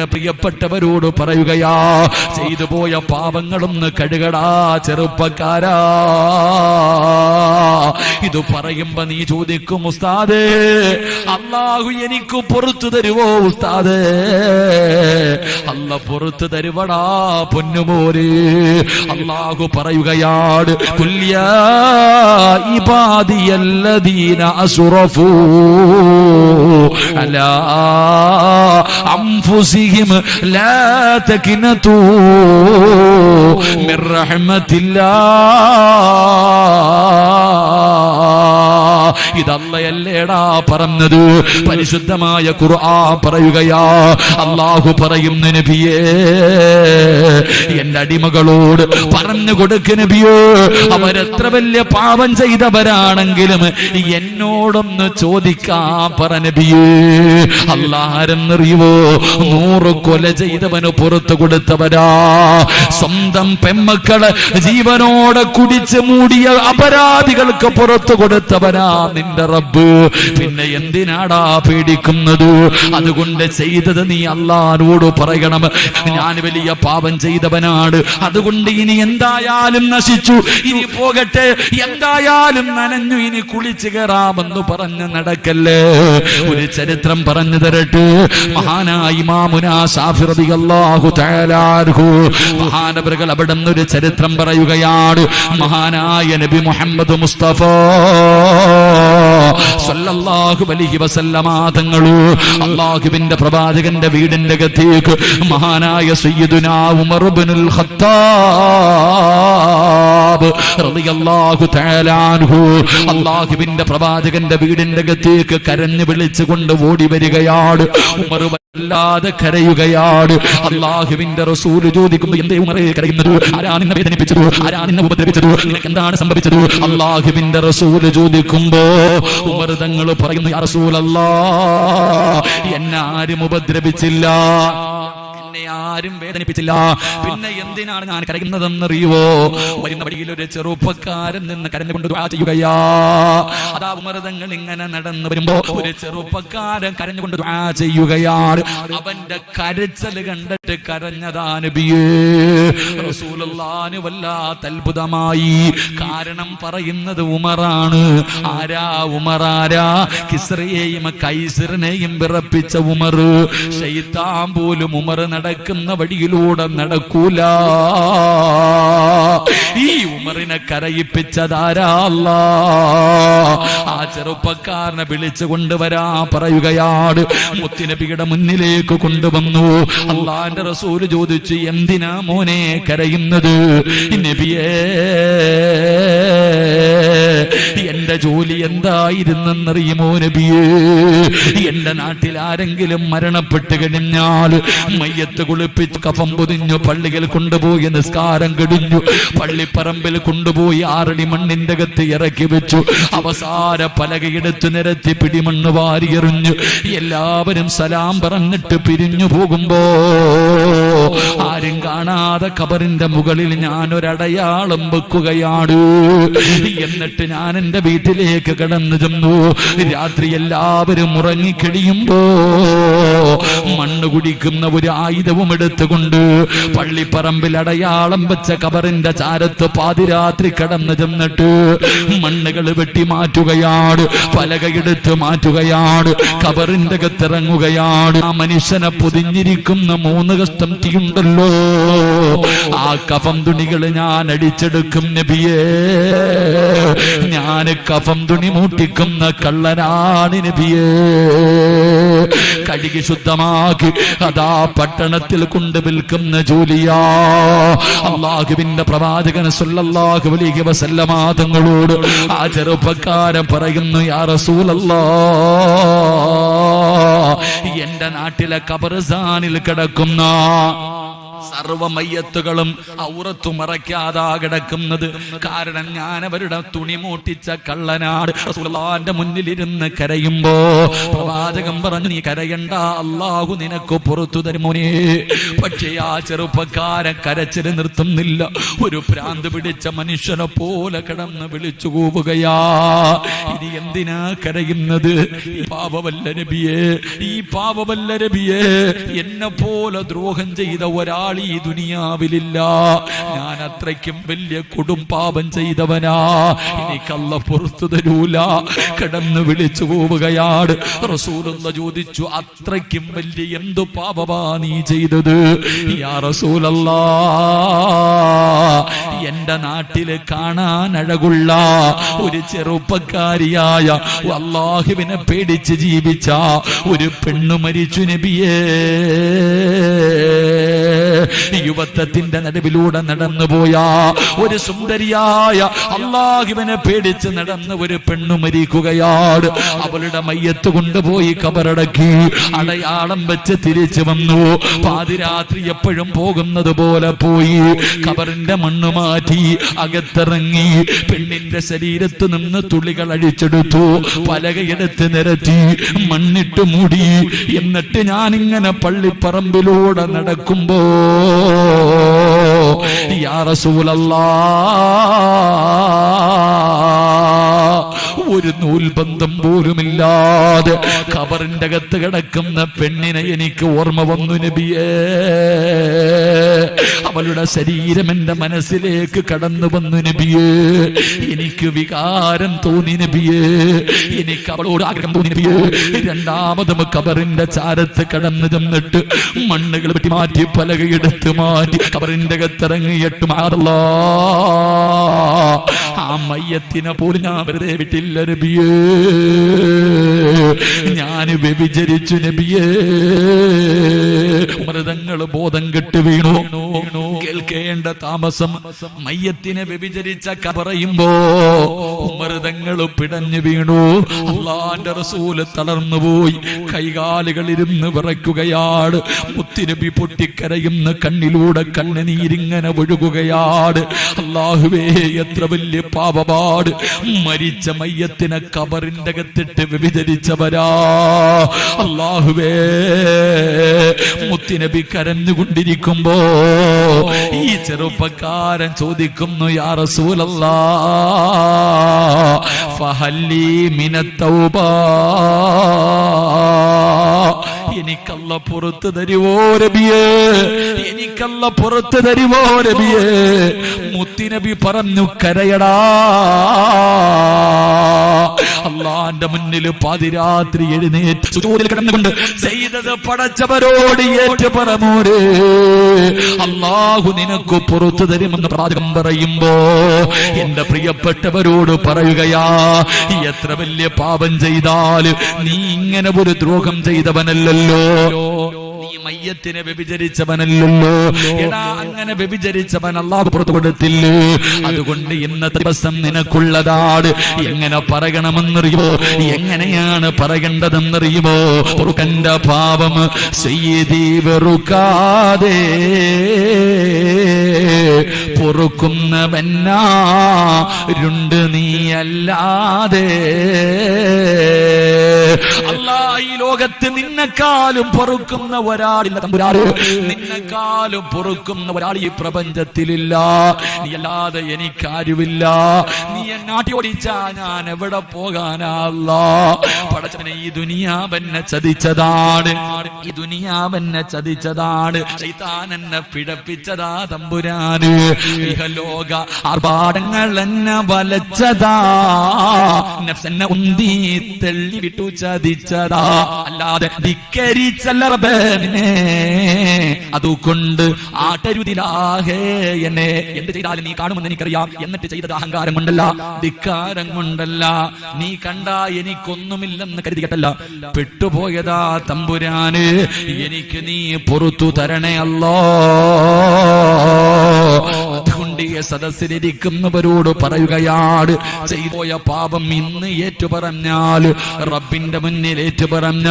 എന്റെ പ്രിയപ്പെട്ടവരോട് പറയുകയാ ചെയ്തു പോയ പാപങ്ങളൊന്ന് കഴുകടാ ചെറുപ്പക്കാരാ. ഇത് പറയുമ്പോ നീ ചോദിക്കും ഉസ്താദേ അള്ളാഹു എനിക്ക് പുറത്തു തരുവോ ഉസ്താദേ? അല്ല പുറത്തു തരുവടാ പൊന്നുമോര് അള്ളാഹു പറയുകയാണ് കുല്യാ ഇബാദിയല്ലദീന അസുറഫൂ അലാ അംഫുസിഹിം ലാ من മിർ الله ഇതല്ലയല്ലേടാ പറഞ്ഞത്. പരിശുദ്ധമായ ഖുർആ പറയുകയാ. അള്ളാഹു പറയുന്ന നബിയേ എന്റെ അടിമകളോട് പറഞ്ഞു കൊടുക്ക നബിയോ. അവരെത്ര വലിയ പാപം ചെയ്തവരാണെങ്കിലും എന്നോടൊന്ന് ചോദിക്കാ പറ നബിയേ. അല്ലാരെന്നറിയുവോ നൂറ് കൊല ചെയ്തവന് പുറത്തു കൊടുത്തവരാ. സ്വന്തം പെമ്മക്കൾ ജീവനോടെ കുടിച്ച് മൂടിയ അപരാധികൾക്ക് പുറത്തു കൊടുത്തവരാ നിന്റെ റബ്ബ്. പിന്നെ എന്തിനാടാ പേടിക്കുന്നത്? അതുകൊണ്ട് ചെയ്തത് നീ അള്ളാനോട് പറയണം. ഞാൻ വലിയ പാപം ചെയ്തവനാണ്. അതുകൊണ്ട് ഇനി എന്തായാലും നശിച്ചു. ഇനി പോകട്ടെ. എന്തായാലും നനഞ്ഞു ഇനി കുളിച്ചു കയറാമെന്ന് പറഞ്ഞ് നടക്കല്ലേ? ഒരു ചരിത്രം പറഞ്ഞു തരട്ടെ. മഹാനായി ഇമാമുനാ മഹാനവറുകൾ അവിടെ ഒരു ചരിത്രം പറയുകയാണ്. മഹാനായ നബി മുഹമ്മദ് മുസ്തഫ അല്ലാഹുവിന്റെ പ്രവാചകന്റെ വീടിന്റെ അകത്തേക്ക് മഹാനായ സയ്യിദുനാ ഉമർ ബിനുൽ ഖത്താബ് റളിയല്ലാഹു തആല അൻഹു അല്ലാഹുവിന്റെ പ്രവാചകന്റെ വീടിന്റെ അകത്തേക്ക് കരഞ്ഞു വിളിച്ചുകൊണ്ട് ഓടി വരികയാണ്. ഉമർ വല്ലാതെ കരയുകയാണ് അള്ളാഹുവിന്റെ റസൂൽ ചോദിക്കുമ്പോ എന്തേ ഉമറേ കരയുന്നത്? ആരാ നിന്നെ വേദനിപ്പിച്ചത്? ആരാ നിന്നെ ഉപദ്രവിച്ചത്? നിനക്ക് എന്താണ് സംഭവിച്ചത്? അള്ളാഹുവിന്റെ റസൂൽ ചോദിക്കുമ്പോ ഉമർ തങ്ങൾ പറയുന്നു യാ റസൂലല്ലാ എന്നെ ഉപദ്രവിച്ചില്ല. എന്നെ ആരും വേദനിപ്പിച്ചില്ല. പിന്നെ എന്തിനാണ് ഞാൻ കരയുന്നതെന്ന് അറിയുവോ വരുന്ന വഴിയിൽ ഒരു ചെറുപ്പക്കാരൻ നിന്ന് കരഞ്ഞുകൊണ്ട് ചെയ്യുകയാ. അതാ ഉമർതങ്ങൾ ഇങ്ങനെ നടന്നു വരുമ്പോ ഒരു ചെറുപ്പക്കാരൻ കരഞ്ഞുകൊണ്ട് ചെയ്യുകയാണ്. അവന്റെ കരച്ചൽ കണ്ടിട്ട് കരഞ്ഞതാ നബിയേ. വല്ലാത്ത അത്ഭുതമായി. കാരണം പറയുന്നത് ഉമറാണ്. ആരാ ഉമറാരാ കിസ്രയെയും കൈസറിനെയും വിറപ്പിച്ച ഉമർ. ഷെയ്ത്താൻ പോലും ഉമർ നടക്കുന്ന വഴിയിലൂടെ നടക്കൂല. ഈ ഉമറിനെ കരയിപ്പിച്ചതാരാല്ല ആ ചെറുപ്പക്കാരനെ വിളിച്ചു കൊണ്ടുവരാ പറയുകയാണ്. മുത്തിനബിയുടെ മുന്നിലേക്ക് കൊണ്ടുവന്നു. അള്ളാന്റെ റസൂൽ ചോദിച്ചു എന്തിനാ മോനെ കരയുന്നത്? നബിയേ എന്റെ ജോലി എന്തായിരുന്നെന്നറിയുമോ നബിയേ? എന്റെ നാട്ടിൽ ആരെങ്കിലും മരണപ്പെട്ട് കഴിഞ്ഞാൽ മയ്യത്ത് കുളിപ്പിച്ച് കഫം പൊതിഞ്ഞു പള്ളികൾ കൊണ്ടുപോയി നിസ്കാരം കിടിഞ്ഞു പള്ളിപ്പറമ്പിൽ കൊണ്ടുപോയി ആറടി മണ്ണിന്റെ അകത്ത് ഇറക്കി വെച്ചു. അവസാന പലകയെടുത്ത് നിരത്തി പിടിമണ്ണ് വാരിയെറിഞ്ഞു എല്ലാവരും സലാം പറഞ്ഞിട്ട് പിരിഞ്ഞു പോകുമ്പോ ആരും കാണാതെ കബറിന്റെ മുകളിൽ ഞാൻ ഒരടയാളം വെക്കുകയാണ്. എന്നിട്ട് ഞാൻ എന്റെ വീട്ടിലേക്ക് കടന്നു ചെന്നു. രാത്രി എല്ലാവരും ഉറങ്ങിക്കഴിയുമ്പോ മണ്ണ് കുടിക്കുന്ന ഒരു ആയുധവും എടുത്തുകൊണ്ട് പള്ളിപ്പറമ്പിൽ അടയാളം വെച്ച കബറിന്റെ ചാരത്ത് പാതിരാത്രി കടന്നു ചെന്നിട്ട് മണ്ണുകൾ വെട്ടി മാറ്റുകയാണ്. പലകയെടുത്ത് മാറ്റുകയാണ്. കബറിന്റെ അകത്തിറങ്ങുകയാണ്. ആ മനുഷ്യനെ പൊതിഞ്ഞിരിക്കുന്ന മൂന്ന് കഷ്ടം തീയുണ്ടല്ലോ. ആ കഫം തുണികൾ ഞാൻ അടിച്ചെടുക്കും നബിയേ. ഞാൻ കഫം തുണി മൂട്ടിക്കുന്ന കള്ളനാണ് നബിയേ. കഴുകി ശുദ്ധമാക്കി അതാ പട്ടണത്തിൽ കൊണ്ട് വിൽക്കുന്ന ജോലിയാ. അള്ളാഹുവിന്റെ പ്രവാചകൻ സല്ലല്ലാഹു അലൈഹി വസല്ലമ തങ്ങളോട് ആ ചെറുപ്പക്കാരൻ പറയുന്നു യാ റസൂലല്ലാ എന്റെ നാട്ടിലെ കബർസാനിൽ കിടക്കുന്ന സർവ മയ്യത്തുകളും ഔറത്തു മറയ്ക്കാതാ കിടക്കുന്നത്. കാരണം ഞാൻ അവരുടെ തുണി മൂട്ടിച്ച കള്ളനാട് സുലാന്റെ മുന്നിലിരുന്ന് കരയുമ്പോ പ്രവാചകം പറഞ്ഞു നീ കരയണ്ട അള്ളാഹു നിനക്ക് പുറത്തു തരുമോനെ പക്ഷേ ആ ചെറുപ്പക്കാരൻ കരച്ചിൽ നിർത്തുന്നില്ല. ഒരു ഭ്രാന്ത് പിടിച്ച മനുഷ്യനെ പോലെ കിടന്ന് വിളിച്ചു കൂവുകയാ. ഇനി എന്തിനാ കരയുന്നത്? ഈ പാപവല്ല നബിയെ ഈ പാപവല്ല നബിയെ. എന്നെ പോലെ ദ്രോഹം ചെയ്ത ഒരാൾ ഈ ദുനിയാവിലില്ല. ഞാൻ അത്രയ്ക്കും വലിയ കൊടും പാപം ചെയ്തവനാ. എനിക്കല്ല പുറത്തു തരൂല. കിടന്ന് വിളിച്ചു പോവുകയാണ്. റസൂലുള്ള ചോദിച്ചു അത്രയ്ക്കും വലിയ എന്തു പാപമാ നീ ചെയ്തത്? യാ റസൂലല്ലാ എന്റെ നാട്ടിൽ കാണാൻ അഴകുള്ള ഒരു ചെറുപ്പക്കാരിയായ അള്ളാഹുവിനെ പേടിച്ച് ജീവിച്ച ഒരു പെണ്ണു മരിച്ചു നബിയേ. യുവത്വത്തിന്റെ നടുവിലൂടെ നടന്നുപോയ ഒരു സുന്ദരിയായ അള്ളാഹുവിനെ പേടിച്ച് നടന്ന ഒരു പെണ്ണു മരിക്കുകയാണ്. അവളുടെ മയ്യത്ത് കൊണ്ടുപോയി കബറടക്കി അടയാളം വെച്ച് തിരിച്ചു വന്നു. പാതിരാത്രി എപ്പോഴും പോകുന്നത് പോലെ പോയി കബറിന്റെ മണ്ണ് മാറ്റി അകത്തിറങ്ങി പെണ്ണിന്റെ ശരീരത്ത് നിന്ന് തുള്ളികൾ അഴിച്ചെടുത്തു പലകയെടുത്ത് നിരത്തി മണ്ണിട്ട് മൂടി. എന്നിട്ട് ഞാനിങ്ങനെ പള്ളിപ്പറമ്പിലൂടെ നടക്കുമ്പോ യാ ഒരു നൂൽബന്ധം പോലുമില്ലാതെ ഖബറിന്റെ അകത്ത് കിടക്കുന്ന പെണ്ണിനെ എനിക്ക് ഓർമ്മ വന്നു നബിയേ. അവളുടെ ശരീരം എന്റെ മനസ്സിലേക്ക് കടന്നു വന്നു നബിയേ. എനിക്ക് വികാരം തോന്നി നബിയേ. എനിക്ക് അവളോട് ആഗ്രഹം തോന്നി നബിയേ. രണ്ടാമതും കബറിന്റെ ചാരത്ത് കടന്നു ചെന്നിട്ട് മണ്ണുകൾ പറ്റി മാറ്റി പലകയെടുത്ത് മാറ്റി കബറിന്റെ കത്തിറങ്ങിയിട്ട് മാറല്ല. ആ മയ്യത്തിനെ പോലും ഞാൻ വെറുതെ വിട്ടില്ല നബിയേ. ഞാൻ വ്യഭിചരിച്ചു നബിയേ. മൃതങ്ങൾ ബോധം കെട്ട് വീണു. കേൾക്കേണ്ട താമസം മയ്യത്തിനെ വ്യഭിചരിച്ച ക പറയുമ്പോ മൃതങ്ങൾ പിടഞ്ഞു വീണു. അള്ളാന്റെ റസൂൽ തളർന്നുപോയി കൈകാലുകൾ ഇരുന്ന് വിറയ്ക്കുകയാണ്. മുത്തിനുപി പൊട്ടിക്കരയുന്ന കണ്ണിലൂടെ കണ്ണുനീരിങ്ങനെ ഒഴുകുകയാണ്. അള്ളാഹുവേ എത്ര വലിയ പാപപാട്. മരിച്ച മയ്യത്തിനെ കബറിന്റെ അകത്തിട്ട് വ്യഭിചരിച്ചവരാ. അള്ളാഹുവേ മുത്തിനബി കരഞ്ഞുകൊണ്ടിരിക്കുമ്പോ ഈ ചെറുപ്പക്കാരൻ ചോദിക്കുന്നു യാ റസൂലല്ലാ ഫഹല്ലി മിനത്തൗബാ. എനിക്കല്ല പുറത്ത് തരുവോ രബിയേ എനിക്കല്ല പുറത്ത് തരുവോ രബിയേ മുത്തിനബി പറഞ്ഞു കരയടാ. അള്ളാന്റെ മുന്നിൽ പാതിരാത്രി എഴുന്നേറ്റ് കിടന്നുകൊണ്ട് ചെയ്തത് പടച്ചവരോട് ഏറ്റു പറമോരേ അള്ളാഹു നിനക്ക് പുറത്തു തരുമെന്ന് പ്രാചകം പറയുമ്പോ എന്റെ പ്രിയപ്പെട്ടവരോട് പറയുകയാ എത്ര വലിയ പാപം ചെയ്താൽ നീ ഇങ്ങനെ ഒരു ദ്രോഹം ചെയ്തവനല്ലല്ലോ. നീ മയ്യത്തിനെ വ്യഭിചരിച്ചവനല്ലല്ലോ. എടാ അങ്ങനെ വ്യഭിചരിച്ചവൻ അള്ളാഹു പുറത്തു കൊടുത്തില്ലേ? അതുകൊണ്ട് ഇന്നത്തെ ദിവസം നിനക്കുള്ളതാണ്. എങ്ങനെ പറയണമെന്നറിയുമോ? എങ്ങനെയാണ് പറയേണ്ടതെന്നറിയുമോ? പൊറുക്കന്റെ പാപം ചെയ്തി വെറുക്കാതെ പൊറുക്കുന്നവന്നാരുണ്ട് നീയല്ലാതെ അല്ലാ ഈ ലോകത്ത് നിന്നെക്കാളും പൊറുക്കുന്ന ഒരാളില്ല തമ്പുരാറ് നിന്നെക്കാളും പൊറുക്കുന്ന ഒരാൾ ഈ പ്രപഞ്ചത്തിലില്ല. നീ അല്ലാതെ എനിക്കാരുമില്ല. നീ എന്നാട്ടി ഓടിച്ചാ ഞാൻ എവിടെ പോകാനല്ല പടച്ചവനെ ഈ ദുനിയാവെന്നെ ചതിച്ചതാണ്. ഈ ദുനിയാവെന്നെ ചതിച്ചതാണ്. ചൈത്താൻ എന്നെ പിടപ്പിച്ചതാ തമ്പുരാന്. ഇഹലോക ആർഭാടങ്ങൾ എന്നെ വലച്ചതാ. നഫ്സെന്നെ ഉന്തി തള്ളി വിട്ടു ചതിച്ചതാ. അല്ലാതെ അതുകൊണ്ട് ആട്ടരുതിലാഹേ എന്നെ. എന്ത് ചെയ്താലും നീ കാണുമെന്ന് എനിക്കറിയാം. എന്നിട്ട് ചെയ്തത് അഹങ്കാരം കൊണ്ടല്ല ധിക്കാരം കൊണ്ടല്ല നീ കണ്ട എനിക്കൊന്നുമില്ലെന്ന് കരുതിയിട്ടല്ല പെട്ടുപോയതാ തമ്പുരാന്. എനിക്ക് നീ പുറത്തു തരണേ അല്ലോ സദസ്സിലിരിക്കുന്നവരോട് പറയുകയാണ് ചെയ്തുപോയ പാപം ഇന്ന് ഏറ്റുപറഞ്ഞാൽ റബ്ബിന്റെ മുന്നിൽ ഏറ്റുപറഞ്ഞ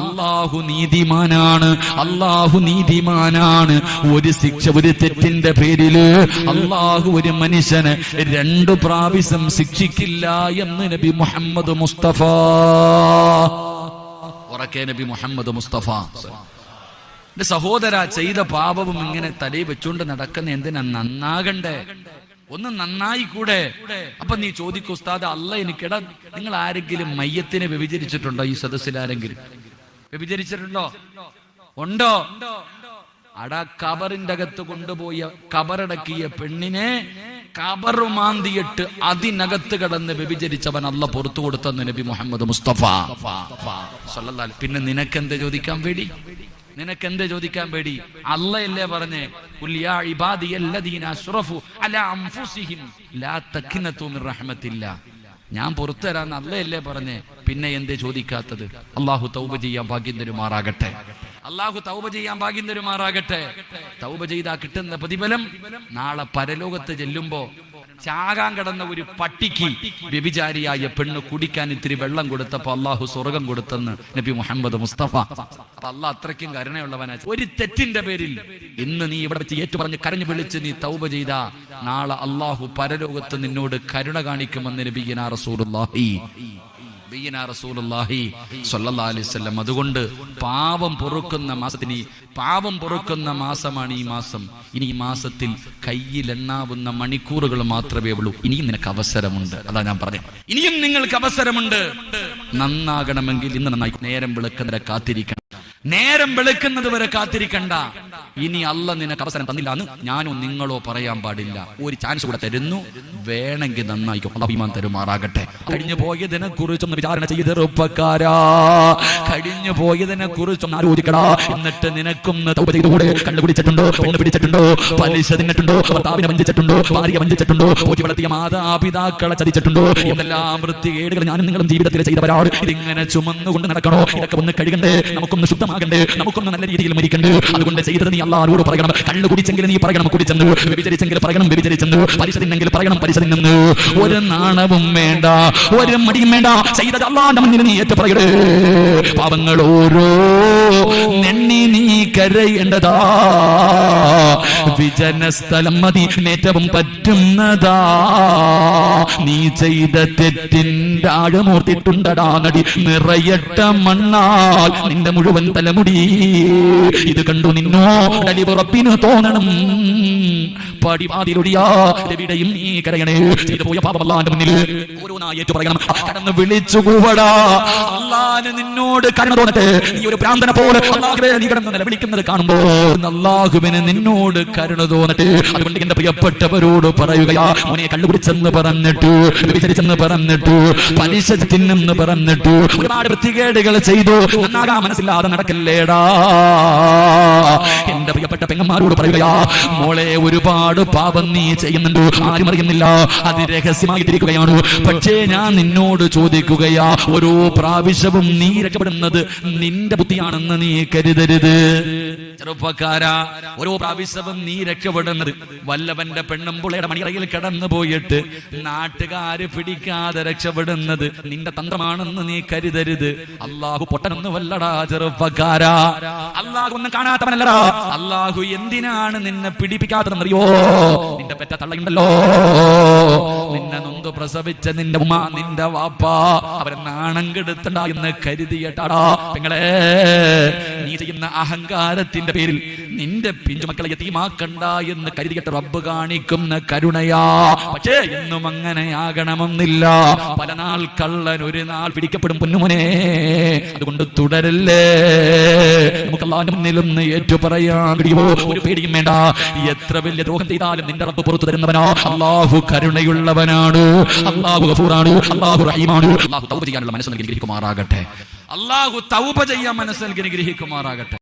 അള്ളാഹു നീതിമാനാണ് അള്ളാഹു നീതിമാനാണ്. ഒരു ശിക്ഷ ഒരു തെറ്റിന്റെ പേരിൽ അള്ളാഹു ഒരു മനുഷ്യന് രണ്ടു പ്രാവശ്യം ശിക്ഷിക്കില്ല എന്ന് നബി മുഹമ്മദ് മുസ്തഫ. ഉറക്കെ നബി മുഹമ്മദ് മുസ്തഫ. എന്റെ സഹോദര ചെയ്ത പാപവും ഇങ്ങനെ തലയിൽ വെച്ചുകൊണ്ട് നടക്കുന്ന എന്തിനാ നന്നാകണ്ടേ? ഒന്ന് നന്നായി കൂടെ. അപ്പൊ നീ ചോദിക്കൂ ഉസ്താദ് അല്ല എനിക്കിട നിങ്ങൾ ആരെങ്കിലും മയ്യത്തിനെ വ്യഭിചരിച്ചിട്ടുണ്ടോ? ഈ സദസ്സിൽ ആരെങ്കിലും? വ്യഭിചരിച്ചിട്ടുണ്ടോ? ഉണ്ടോ? അട കബറിന്റെ അകത്ത് കൊണ്ടുപോയ കബറടക്കിയ പെണ്ണിനെ കബറുമാന്തിയിട്ട് അതിനകത്ത് കടന്ന് വ്യഭിചരിച്ചവൻ അല്ല പുറത്തു കൊടുത്ത നബി മുഹമ്മദ് മുസ്തഫ. പിന്നെ നിനക്കെന്ത് ചോദിക്കാൻ പേടി നിനക്കെന്ത് ചോദിക്കാൻ പേടി? അല്ലയല്ലേ പറഞ്ഞേ. "ഖുൽ യാ ഇബാദിയല്ലദീന അശ്റഫു അലാ അൻഫുസിഹിം ലാ തഖ്നതു മിർ റഹ്മത്തില്ലാ. ഞാൻ പുറത്തു തരാന്ന് അല്ലയല്ലേ പറഞ്ഞേ. പിന്നെ എന്തേ ചോദിക്കാത്തത്? അള്ളാഹു തൗബ ചെയ്യാൻ ഭാഗ്യം തരുമാറാകട്ടെ. അള്ളാഹു തൗബ ചെയ്യാൻ ഭാഗ്യം തരുമാറാകട്ടെ. തൗബ ചെയ്താ കിട്ടുന്ന പ്രതിഫലം നാളെ പരലോകത്ത് ചെല്ലുമ്പോ ചാകാൻ കിടന്ന ഒരു പട്ടിക്ക് വ്യഭിചാരിയായ പെണ്ണ് കുടിക്കാൻ ഇത്തിരി വെള്ളം കൊടുത്തപ്പോ അള്ളാഹു സ്വർഗം കൊടുത്തെന്ന് നബി മുഹമ്മദ് മുസ്തഫ. അള്ളാഹ് അത്രയ്ക്കും കരുണയുള്ളവനാ. ഒരു തെറ്റിന്റെ പേരിൽ ഇന്ന് നീ ഇവിടെ വെച്ച് ഏറ്റു പറഞ്ഞ് കരഞ്ഞു വിളിച്ച് നീ തൗബ ചെയ്ത. നാളെ അള്ളാഹു പരലോകത്ത് നിന്നോട് കരുണ കാണിക്കുമെന്ന് നബിയനാ റസൂലുള്ളാഹി. നബിയനാ റസൂലുള്ളാഹി സ്വല്ലല്ലാഹി അലൈഹി വസല്ലം. അതുകൊണ്ട് പാപം പൊറുക്കുന്ന മാസത്തിന് പാപം പൊറുക്കുന്ന മാസമാണ് ഈ മാസം. ഇനി ഈ മാസത്തിൽ കയ്യിൽ എണ്ണാവുന്ന മണിക്കൂറുകൾ മാത്രമേ ഉള്ളൂ. ഇനിയും നിനക്ക് അവസരമുണ്ട്. അതാ ഞാൻ പറഞ്ഞു. ഇനിയും നിങ്ങൾക്ക് അവസരമുണ്ട്. നന്നാകണമെങ്കിൽ ഇന്ന് നന്നായി. നേരം വിളക്കുന്നവരെ കാത്തിരിക്കണം നേരം വെളുക്കുന്നത് വരെ കാത്തിരിക്കണ്ട. ഇനി അല്ല നിനക്ക് അവസരം തന്നില്ല എന്ന് ഞാനോ നിങ്ങളോ പറയാൻ പാടില്ല. ഒരു ചാൻസ് കൂടെ തരുന്നു. വേണമെങ്കിൽ നന്നായിക്കും. അഭിമാൻ തരുമാറാകട്ടെ. കഴിഞ്ഞു പോയതിനെ കുറിച്ചൊന്ന് വിചാരണ ചെയ്ത് ചെറുപ്പക്കാരാ കഴിഞ്ഞു പോയതിനെ കുറിച്ചൊന്ന് ആലോചിക്കടാ. എന്നിട്ട് നിനക്കും കണ്ടുപിടിച്ചിട്ടുണ്ടോ പിടിച്ചിട്ടുണ്ടോ? പലിശ തിന്നിട്ടുണ്ടോ? ഭർത്താവിനെ വഞ്ചിച്ചിട്ടുണ്ടോ? ഭാര്യ വഞ്ചിച്ചിട്ടുണ്ടോ? പോറ്റി വളർത്തിയ മാതാപിതാക്കളെ ചതിച്ചിട്ടുണ്ടോ? എന്തെല്ലാം വൃത്തികേടുകൾ ഞാനും നിങ്ങളും ജീവിതത്തിൽ ചെയ്തവരാണ്. ഇതിങ്ങനെ ചുമന്നുകൊണ്ട് നടക്കണോ? ഇതൊക്കെ ഒന്ന് കഴുകണ്ടേ? നമുക്കൊന്ന് ശുദ്ധമാകണ്ടേ? നമുക്കൊന്ന് നല്ല രീതിയിൽ മരിക്കണ്ടേ? അതുകൊണ്ട് ചെയ്തത് നീ അള്ളാഹോട് പറയണം. കണ്ണു കുടിച്ചെങ്കിൽ നീ പറയണം കുടിച്ചെന്ന്. വ്യഭിചരിച്ചെങ്കിൽ പറയണം വ്യഭിചരിച്ചെന്ന്. പലിശ പറയണം പലിശ ഒരു നാണവും വേണ്ട ഒരു മടിയും വേണ്ട. ചെയ്തത് അള്ളാന്റെ മുന്നിൽ നീ ഏറ്റു പറയടേ പാവങ്ങൾ ഓരോ നെണ്ണി നീ കരയേണ്ടതാ. വിജന സ്ഥലം മതി ഏറ്റവും പറ്റുന്നതാ. നീ ചെയ്ത തെറ്റിന്റെ ആഴമോർത്തിട്ടുണ്ടടാ നടി. നിറയട്ട മണ്ണാൽ നിന്റെ മുഴുവൻ തലമുടി. ഇത് കണ്ടു നിന്നോ? ഡലിപുറപ്പിന് തോന്നണം. പടിവാതിലൊടിയാ എവിടെയും നീ കരയണേ. പോയ പാപമല്ലാന്റെ മുന്നിൽ. ഏറ്റു പറയണം. കടന്ന് വിളിച്ചു കൂവടാ. നിന്നോട് കരുണ തോന്നട്ടെ. നീ ഒരു പ്രാന്തനെ പോലെ അള്ളാഹുവേ നീ കിടന്ന് നിലവിളിക്കുന്നത് കാണുമ്പോ അള്ളാഹുവിന് നിന്നോട് കരുണ തോന്നട്ടെ. അതുകൊണ്ട് എന്റെ പ്രിയപ്പെട്ടവരോട് പറയുകയാ മോനെ കണ്ടുപിടിച്ചെന്ന് പറഞ്ഞിട്ടു വിചരിച്ചെന്ന് പറഞ്ഞിട്ടു പലിശ തിന്നെന്ന് പറഞ്ഞിട്ടു ഒരുപാട് വൃത്തികേടുകൾ ചെയ്തു. നന്നാകാ മനസ്സില്ലാതെ നടക്കല്ലേടാ. എന്റെ പ്രിയപ്പെട്ട പെങ്ങന്മാരോട് പറയുകയാ മോളെ ഒരുപാട് പാപം നീ ചെയ്യുന്നുണ്ട്. ആരും അറിയുന്നില്ല. അത് രഹസ്യമായി പക്ഷേ ഞാൻ നിന്നോട് ചോദിക്കുകയാ ഓരോ പ്രാവശ്യവും നീ രക്ഷപ്പെടുന്നത് നിന്റെ ബുദ്ധിയാണെന്ന് നീ കരുതരുത്. ചെറുപ്പക്കാരാ ഓരോ പ്രാവശ്യവും നീ രക്ഷപ്പെടുന്നത്. വല്ലവന്റെ പെണ്ണമ്പുളയുടെ മണിയറയിൽ കടന്നു പോയിട്ട് നാട്ടുകാര് പിടിക്കാതെ രക്ഷപ്പെടുന്നത് നിന്റെ തന്ത്രമാണെന്ന് നീ കരുതരുത്. അള്ളാഹു പൊട്ടനൊന്നും വല്ലടാ ചെറുപ്പക്കാരാ. അള്ളാഹു ഒന്നും കാണാത്തവനല്ലടാ. അള്ളാഹു എന്തിനാണ് നിന്നെ പിടിപ്പിക്കാത്തതെന്നറിയോ? നിന്റെ പെറ്റ തള്ളയുണ്ടല്ലോ. നിന്നെ നൊന്ത് പ്രസവിച്ച നിന്റെ ഉമ്മ നിന്റെ വാപ്പ അവരെ നാണം കെടുത്തണ്ട എന്ന് കരുതിയട്ടാടാ. നിങ്ങളെ നീ ചെയ്യുന്ന അഹങ്കാരത്തിന്റെ പേരിൽ നിന്റെ പിഞ്ചുമക്കളെ യതീമാക്കണ്ട എന്ന് കരുതിയിട്ട് റബ്ബ് കാണിക്കുന്ന കരുണയാ. പക്ഷേ എന്നും അങ്ങനെ ആകണമെന്നില്ല. പല നാൾ കള്ളൻ ഒരു നാൾ പിടിക്കപ്പെടും പൊന്നുമോനെ. അതുകൊണ്ട് തുടരല്ലേ? നമുക്ക് അള്ളാന്റെ മുന്നിലൊന്ന് ഏറ്റു പറയാൻ ഒരു പേടിയും വേണ്ട. എത്ര വലിയ ദ്രോഹം ചെയ്താലും നിന്റെ റബ്ബ് പുറത്തു തരുന്നവനോ. അള്ളാഹു കരുണയുള്ളവനാണ്. അള്ളാഹു ഗഫൂറാണ്. അള്ളാഹു റഹീമാണ്. അള്ളാഹു തൗബ ചെയ്യാനുള്ള മനസ്സ് നൽകി ഗ്രഹിക്കുമാറാകട്ടെ അള്ളാഹു തൗബ ചെയ്യാൻ മനസ്സ് നൽകി ഗ്രഹിക്കുമാറാകട്ടെ